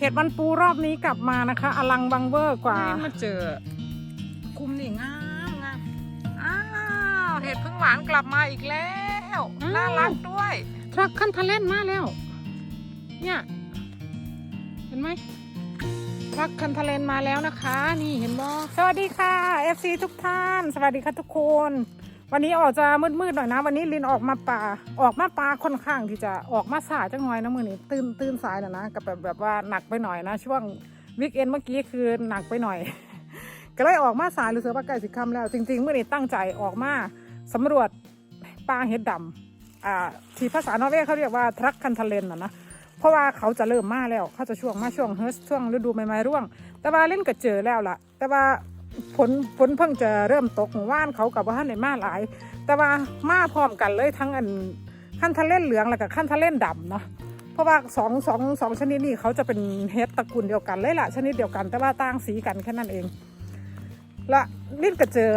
เห็ดมันปูรอบนี้กลับมานะคะ อลังบังเวอร์กว่านี่มาเจอ คุมนี่งามงามอ้าวเห็ดพึ่งหวานกลับมาอีกแล้วอ้าว น่ารักด้วยทรัคคันทะเล่นมาแล้ว เนี่ย เห็นไหมทรัคคันทะเลนมาแล้วนะคะ นี่เห็นบ่สวัสดีค่ะ FC ทุกท่าน สวัสดีค่ะทุกคน วันนี้ออกจะมืดๆหน่อยนะ วันนี้ลินออกมาป่าออกมาป่าค่อนข้างที่จะออกมาสายจังหน่อยนะมือนี้ตื่นตื่นสายนะนะกับแบบแบบว่าหนักไปหน่อยนะ ช่วงวิกเอนเมื่อกี้คือหนักไปหน่อย ก็เลยออกมาสายหรือเสือปลาไก่สิคำแล้ว จริงๆเมื่อนี้ตั้งใจออกมาสำรวจปลาเห็ดดำอ่าที่ภาษานอร์เวย์เขาเรียกว่าทรัคคันทะเลนนะนะเพราะว่าเขาจะเริ่มมาแล้วเขาจะช่วงมาช่วงเฮิร์สช่วงฤดูใบไม้ร่วง แต่ว่าเล่นก็เจอแล้วล่ะ แต่ว่า ฝนฝนเพิ่งจะเริ่มตกหมู่ว่านเขากับว่าท่านในมาหลาย แต่ว่ามาพร้อมกันเลยทั้งอันขั้นทะเล่นเหลืองแล้วกับขั้นทะเล่นดำเนาะเพราะว่าสองสองสองชนิดนี้เขาจะเป็นเฮดตระกูลเดียวกันเลยล่ะชนิดเดียวกัน แต่ว่าต่างสีกันแค่นั้นเองและลิ้นก็เจอ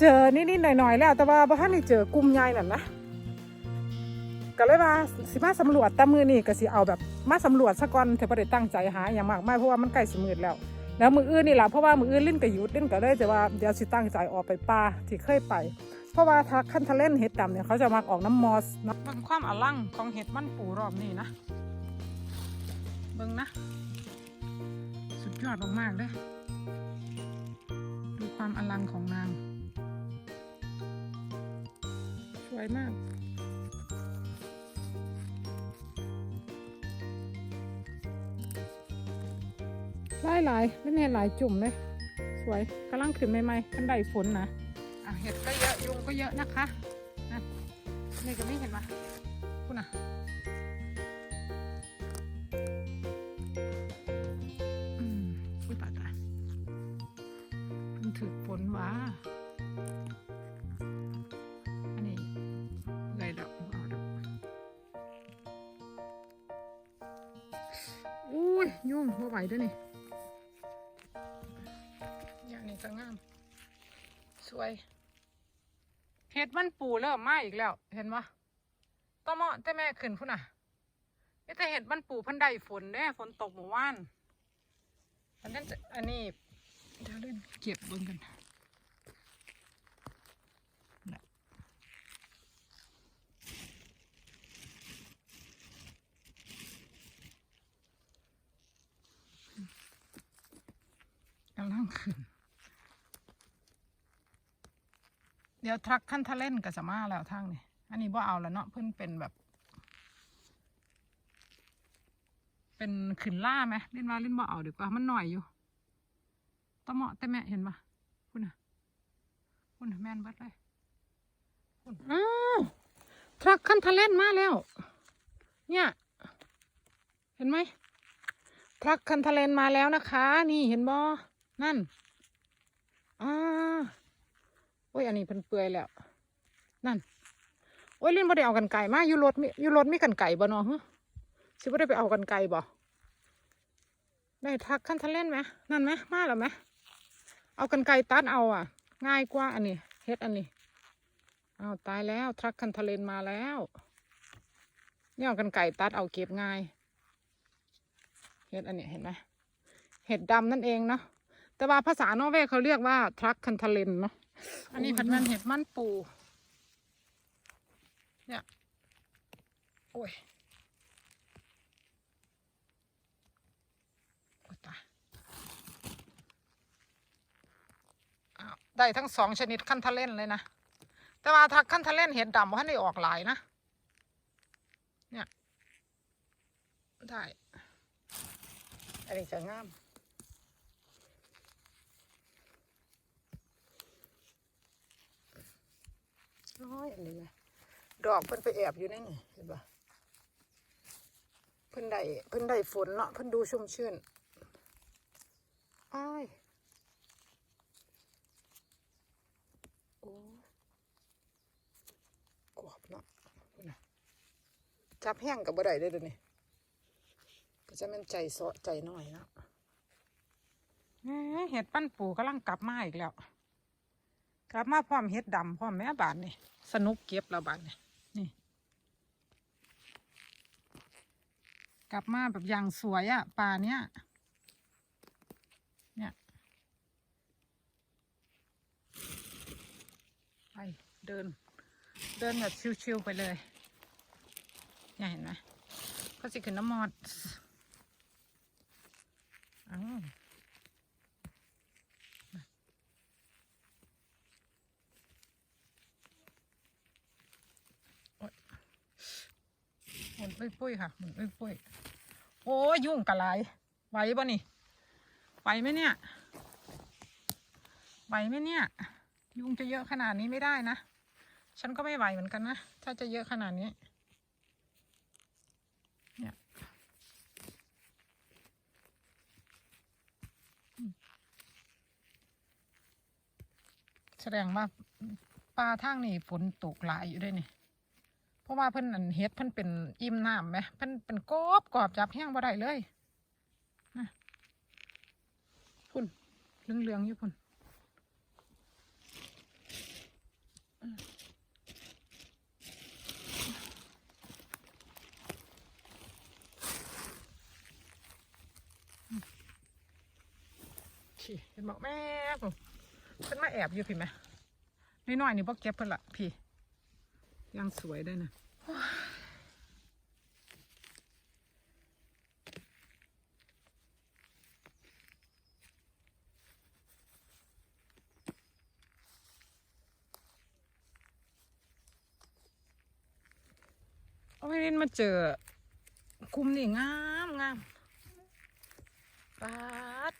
เจอนิดๆหน่อยๆแล้ว แต่ว่าบ่ท่านได้เจอกลุ่มใหญ่นั่นนะก็เลยว่าสิมาสำรวจแต่มือนี่ก็สิเอาแบบมาสำรวจซะก่อนเธอประเด็ตั้งใจหาอย่างมากไม่เพราะว่ามันใกล้สมืดแล้ว แล้วมืออื่นนี่แหละเพราะว่ามืออื่นลิ้นก็หยุดลิ้นก็เลยจะว่าเดี๋ยวสิตั้งใจออกไปป่าที่เคยไป เพราะว่าถ้าขั้นทะเล่นเห็ดดำเนี่ยเขาจะมักออกน้ำมอสนะเบิ่งความอลังของเห็ดมันปูรอบนี้นะเบิ่งนะ สุดยอดมากๆเลยดูความอลังของนาง สวยมาก หลายหลายไม่แน่หลายจุ่มเลย สวยกำลังขึ้นใหม่ๆมันได้ฝนนะอะเห็ดก็เยอะยุงก็เยอะนะคะนั่นนี่ก็ไม่เห็นปะคุณอะอืมอุ้ยตายตายมันถือฝนวะอันนี้ไรดอกเอาดอกอุ้ยยุ่งบ่ไหวด้วยนี่ งสงาม สวย เห็ดมันปูเริ่มมาอีกแล้ว เห็นปะต้อเหมาะแต่แม่ขึ้นพุ่นน่ะนี่แต่เห็ดมันปูพันได้ฝนเด้ฝนตกหมู่ว่านอันนั้นจะอันนี้เดี๋ยวเล่นเก็บบนกันน่ะกำลังขึ้น เดี๋ ยวทรัคขั้นทะเล่นกับสมาแล้วทางนี่อันนี้บ่เอาแล้วเนาะเพิ่นเป็นแบบ เป็นขึ้นล่าไหมลินว่าลินบ่เอาดีกว่ามันหน่อยอยู่ต้อเหมาะแต่แม่เห็นปะคุณน่ะคุณแม่นบิดเลยอ้าวทรัคคันทะเล่นมาแล้ว เนี่ย เห็นไหมทรัคคันทะเลนมาแล้วนะคะ นี่เห็นบ่นั่นอ่า อ้ยอันนี้เพิ่นเปื่อยแล้ว นั่น โอ้ยลินบ่ได้เอากันไก่มาอยู่รถมีอยู่รถมีกันไก่บ่เนาะฮะสิบ่ได้ไปเอากันไก่บ่ได้ทักคันทะเล่นไหมนั่นไหมมาแล้วไหมเอากันไก่ตัดเอาอะ ง่ายกว่าอันนี้เฮ็ดอันนี้เอาตายแล้วทรัคคันทะเลนมาแล้วเนี่ยเอากันไก่ตัดเอาเก็บง่ายเห็ดอันนี้เห็นไหมเห็ดดำนั่นเองเนาะแต่ว่าภาษานอร์เวย์เขาเรียกว่าทรัคคันทะเลนเนาะ อันนี้ผัดมันเห็ดมันปูเนี่ยโอ้ยโอ้ตาได้ทั้งสองชนิดขั้นทะเล่นเลยนะ แต่ว่าถ้าขั้นทะเล่นเห็ดดำว่าได้ออกหลายนะ เนี่ย ได้ อันนี้จะงาม น้อยอันนี้นะดอกเพิ่นไปแอบอยู่ในนี่เห็นปะเพิ่นได้เพิ่นได้ฝนเนาะเพิ่นดูชุ่มชื่นอ้ายโอ้กรอบเนาะนะจับแห้งกับบ่ได้เด้อเดี๋ยวนี้ก็จะเป็นใจเสาะใจน้อยเนาะเห็ดปั้นปูกำลังกลับมาอีกแล้ว ลับมาพร้อมเห็ดดำพร้อมแม่บานนี่สนุกเก็บแล้วบานนี่นี่ กลับมาแบบอย่างสวยอะป่าเนี้ยเนี่ยไปเดิน เดินแบบชิวๆไปเลยเนี่ยเห็นไหมเขาสิขึ้นน้ำมอดอ้าวโอ๊ย หมุนปุ้ยๆค่ะหมุนปุ้ยๆโอ้ยุ่งกะไรไหวปะนี่ไหวไหมเนี่ยไหวไหมเนี่ย ยุงจะเยอะขนาดนี้ไม่ได้นะฉันก็ไม่ไหวเหมือนกันนะถ้าจะเยอะขนาดนี้เนี่ยแสดงว่าปลาทางนี่ฝนตกหลายอยู่ด้วยนี่ เพราะว่าเพิ่นอันเฮ็ดเพิ่นเป็นอิ่มน้ำไหมเพิ่นเป็นกอบกรอบจับแห้งบ่ได้เลยนะพุ่นเหลืองๆอยู่พุ่นพี่เห็นบอกแม่ผมเพิ่นมาแอบอยู่พี่ไหมน้อยๆนี่บ่เก็บเพิ่นละพี่ ยังสวยได้นะเอาไม่ได้มาเจอกลุ่มนี่งามงามปาด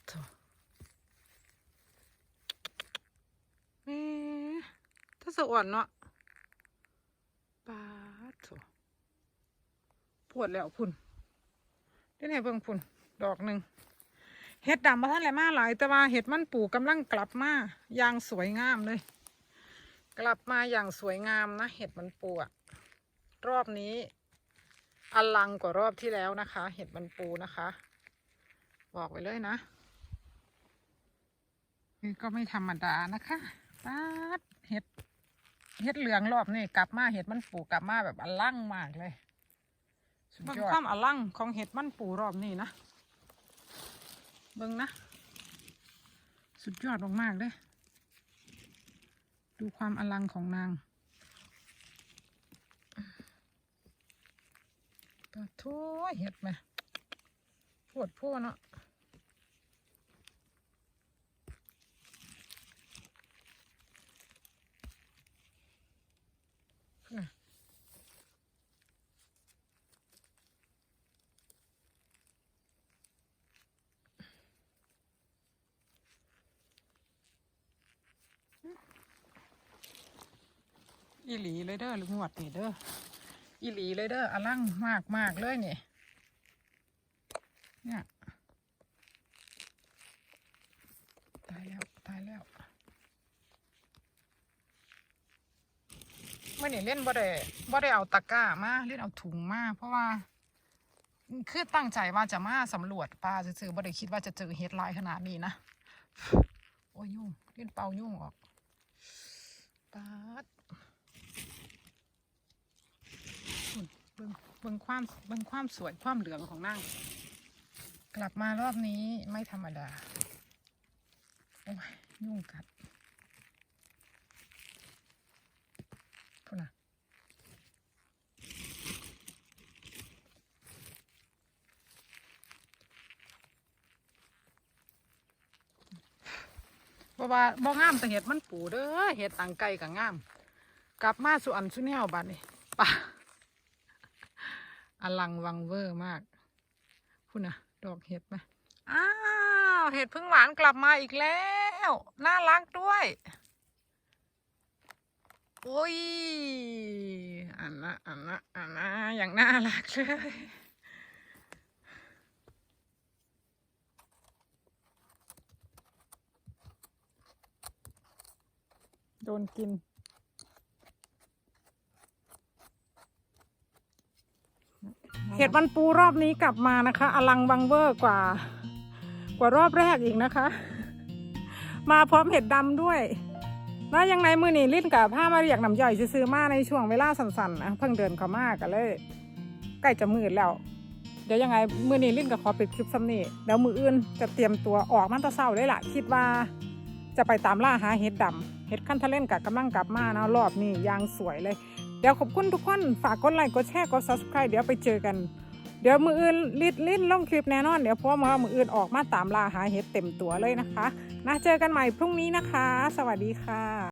แม่ถ้าสะอ่อนเนาะปาดโถป วดแล้วพุ่นได้ไหนเบิ่งพุ่น ดอกหนึ่งเห็ดดำมาท่านไรมาหลาย แต่ว่าเห็ดมันปูกำลังกลับมาอย่างสวยงามเลย กลับมาอย่างสวยงามนะเห็ดมันปูอะรอบนี้อลังกว่ารอบที่แล้วนะคะ เห็ดมันปูนะคะ บอกไว้เลยนะนี่ก็ไม่ธรรมดานะคะป๊าดเห็ดเห็ดเหลืองรอบนี่กลับมาเห็ดมันปูกลับมาแบบอลังมากเลย สุดยอดความอลังของเห็ดมันปูรอบนี้นะ เบิ่งนะ สุดยอดมากๆเลยดูความอลังของนางปะโถเห็ดไหมปวดพวเนาะ อีหลีเลยเด้อลุงหวดนี่เด้ออีหลีเลยเด้ออลังมากมากเลยนี่เนี่ยตายแล้วตายแล้วเมื่อนี่เล่นบ่ได้บ่ได้เอาตะกร้ามาเล่นเอาถุงมาเพราะว่า คือตั้งใจว่าจะมาสำรวจปลาซื่อบ่ได้คิดว่าจะเจอเฮ็ดลายขนาดนี้นะโอ้ยยุ่งเล่นเป่ายุ่งออกปาดอุ่น เบิ่งเบิ่งความเบิ่งความสวยความเหลืองของนางกลับมารอบนี้ไม่ธรรมดา โอ้ย ยุ่งกัดพูดนะบ่ว่าบ่งามแต่เห็ดมันปูเด้อเห็ดต่างไก่กับงาม กลับมาสุอันสุแนวบัดนี้ป่ะ อลังวังเวอร์มากพูดนะดอกเห็ดไหมอ้าว เห็ดพึ่งหวานกลับมาอีกแล้ว น่ารักด้วย โอ้ย อันนะอันนะอันนะอย่างน่ารักเลยโดนกิน เห็ดมันปูรอบนี้กลับมานะคะ อลังบังเวอร์กว่า กว่ารอบแรกอีกนะคะ มาพร้อมเห็ดดำด้วยแล้วยังไงมือนี่ลิ้นกับผ้ามาเรียกน้ำย่อยซื้อมาในช่วงเวลาสั้นๆนะเพิ่งเดินเข้ามากันเลย ใกล้จะมืดแล้ว เดี๋ยวยังไงมือนี้ลิ้นกับขอปิดคลิปซ้ำนี่เดี๋ยวมืออื่นจะเตรียมตัวออกมันตะเศร้าเลยล่ะ คิดว่าจะไปตามล่าหาเห็ดดำเห็ดขั้นทะเล่นกับกำลังกลับมานะรอบนี้ยางสวยเลย เดี๋ยวขอบคุณทุกคน ฝากกดไลค์กดแชร์กด subscribe เดี๋ยวไปเจอกัน เดี๋ยวมืออื่นลิดลิ้นลงคลิปแน่นอน เดี๋ยวเพราะว่ามืออื่นออกมาตามล่าหาเห็ดเต็มตัวเลยนะคะนะเจอกันใหม่พรุ่งนี้นะคะ สวัสดีค่ะ